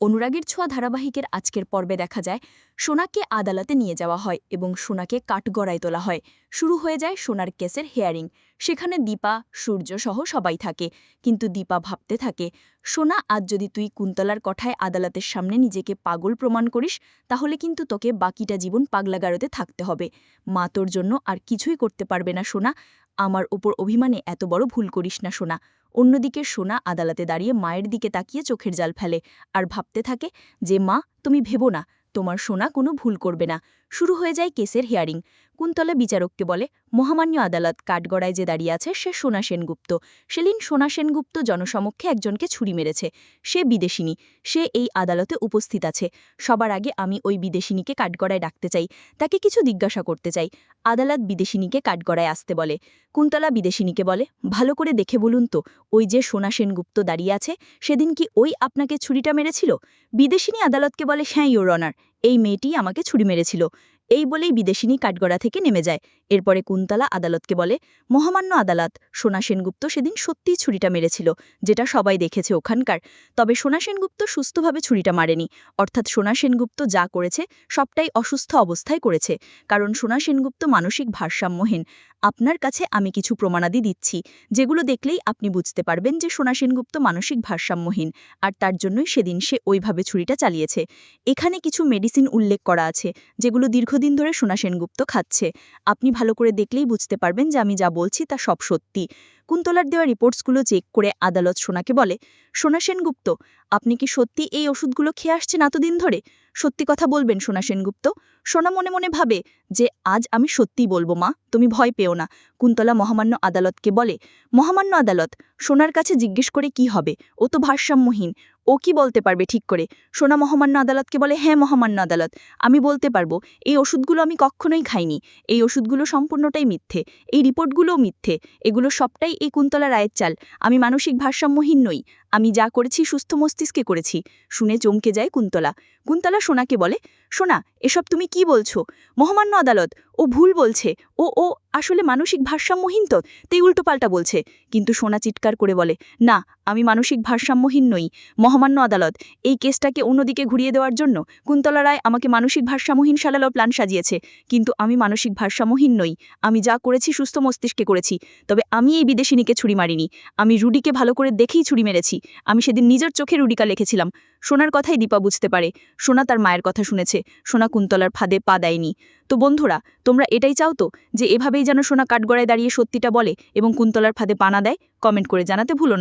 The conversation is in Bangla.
অনুরাগের ছোঁয়া ধারাবাহিকের আজকের পর্বে দেখা যায়, সোনাকে আদালতে নিয়ে যাওয়া হয় এবং সোনাকে কাঠগড়ায় তোলা হয়। শুরু হয়ে যায় সোনার কেসের হেয়ারিং। সেখানে দীপা, সূর্য সহ সবাই থাকে। কিন্তু দীপা ভাবতে থাকে, সোনা, আজ যদি তুই কুন্তলার কথায় আদালতের সামনে নিজেকে পাগল প্রমাণ করিস, তাহলে কিন্তু তোকে বাকিটা জীবন পাগলাগারোতে থাকতে হবে। মা তোর জন্য আর কিছুই করতে পারবে না সোনা। আমার ওপর অভিমানে এত বড় ভুল করিস না সোনা। অন্যদিকে সোনা আদালতে দাঁড়িয়ে মায়ের দিকে তাকিয়ে চোখের জাল ফেলে আর ভাবতে থাকে যে, মা, তুমি ভেবো না, তোমার সোনা কোনো ভুল করবে না। শুরু হয়ে যায় কেসের হিয়ারিং কুন্তলা বিচারককে বলে, মহামান্য আদালত কাঠগড়ায় যে দাঁড়িয়ে আছে সে সোনা সেনগুপ্ত। সেলিন সোনা সেনগুপ্ত জনসমক্ষে একজনকে ছুরি মেরেছে। সে বিদেশিনী। সে এই আদালতে উপস্থিত আছে। সবার আগে আমি ওই বিদেশিনীকে কাঠগড়ায় ডাকতে চাই। তাকে কিছু জিজ্ঞাসা করতে চাই। আদালত বিদেশিনীকে কাঠগড়ায় আসতে বলে। কুন্তলা বিদেশিনীকে বলে, ভালো করে দেখে বলুন তো, ওই যে সোনা সেনগুপ্ত দাঁড়িয়ে আছে, সেদিন কি ওই আপনাকে ছুরিটা মেরেছিল? বিদেশিনী আদালতকে বলে হ্যাঁ ইউর অনার, এই মেয়েটি আমাকে ছুরি মেরেছিল। এই বলেই বিদেশিনী কাঠগড়া থেকে নেমে যায়। এরপরে কুন্তলা আদালতকে বলে, মহামান্য আদালত, সোনা সেনগুপ্ত সেদিন সত্যিই ছুরিটা মেরেছিল, যেটা সবাই দেখেছে ওখানকার। তবে সোনা সেনগুপ্ত সুস্থভাবে ছুরিটা মারেনি। অর্থাৎ সোনা সেনগুপ্ত যা করেছে, সবটাই অসুস্থ অবস্থায় করেছে। কারণ সোনা সেনগুপ্ত মানসিক ভারসাম্যহীন। আপনার কাছে আমি কিছু প্রমাণাদি দিচ্ছি, যেগুলো দেখলেই আপনি বুঝতে পারবেন যে সোনা সেনগুপ্ত মানসিক ভারসাম্যহীন, আর তার জন্যই সেদিন সে ওইভাবে ছুরিটা চালিয়েছে। এখানে কিছু মেডিসিন উল্লেখ করা আছে, যেগুলো দীর্ঘদিন ধরে সোনা সেনগুপ্ত খাচ্ছে। আপনি ভালো করে দেখলেই বুঝতে পারবেন যে আমি যা বলছি তা সব সত্যি। কুন্তলার দেওয়া রিপোর্টসগুলো চেক করে আদালত সোনাকে বলে, সোনা সেনগুপ্ত, আপনি কি সত্যি এই ওষুধগুলো খেয়ে আসছেন এতদিন ধরে? সত্যি কথা বলবেন সোনা সেনগুপ্ত। সোনা মনে মনে ভাবে যে আজ আমি সত্যিই বলব, মা, তুমি ভয় পেও না। কুন্তলা মহামান্য আদালতকে বলে, মহামান্য আদালত, সোনার কাছে জিজ্ঞেস করে কি হবে? ও তো ভারসাম্যহীন। ও কি বলতে পারবে ঠিক করে? সোনা মহামান্য আদালতকে বলে হ্যাঁ মহামান্য আদালত, আমি বলতে পারব, এই ওষুধগুলো আমি কখনোই খাইনি। এই ওষুধগুলো সম্পূর্ণটাই মিথ্যে। এই রিপোর্টগুলোও মিথ্যে। এগুলো সবটাই এই কুন্তলা রায়ের চাল। আমি মানসিক ভারসাম্যহীন নই। আমি যা করেছি সুস্থ মস্তিষ্কে করেছি। শুনে চমকে যায় কুন্তলা। কুন্তলা সোনাকে বলে সোনা এসব তুমি কি বলছো? মহামান্য আদালত, ও ভুল বলছে। ও ও, আসলে মানসিক ভারসাম্যহীন তো, তেই উল্টোপাল্টা বলছে। কিন্তু সোনা চিৎকার করে বলে, না, আমি মানসিক ভারসাম্যহীন নই। মহামান্য আদালত, এই কেসটাকে অন্যদিকে ঘুরিয়ে দেওয়ার জন্য কুন্তলা রায় আমাকে মানসিক ভারসাম্যহীন সালালো প্ল্যান সাজিয়েছে। কিন্তু আমি মানসিক ভারসাম্যহীন নই। আমি যা করেছি সুস্থ মস্তিষ্কে করেছি। তবে আমি এই বিদেশিনীকে ছুরি মারিনি। আমি রুডিকে ভালো করে দেখেই ছুরি মেরেছি। আমি সেদিন নিজের চোখে রুডিকা লিখেছিলাম। সোনার কথাই দীপা বুঝতে পারে। সোনা তার মায়ের কথা শুনেছে। সোনা কুন্তলার ফাঁদে পা দেয়নি। তো বন্ধুরা, তোমরা এটাই চাও তো যে এভাবেই যেন সোনা কাঠগড়ায় দাঁড়িয়ে সত্যিটা বলে এবং কুন্তলার ফাঁদে পানা দেয়? কমেন্ট করে জানাতে ভুলো না।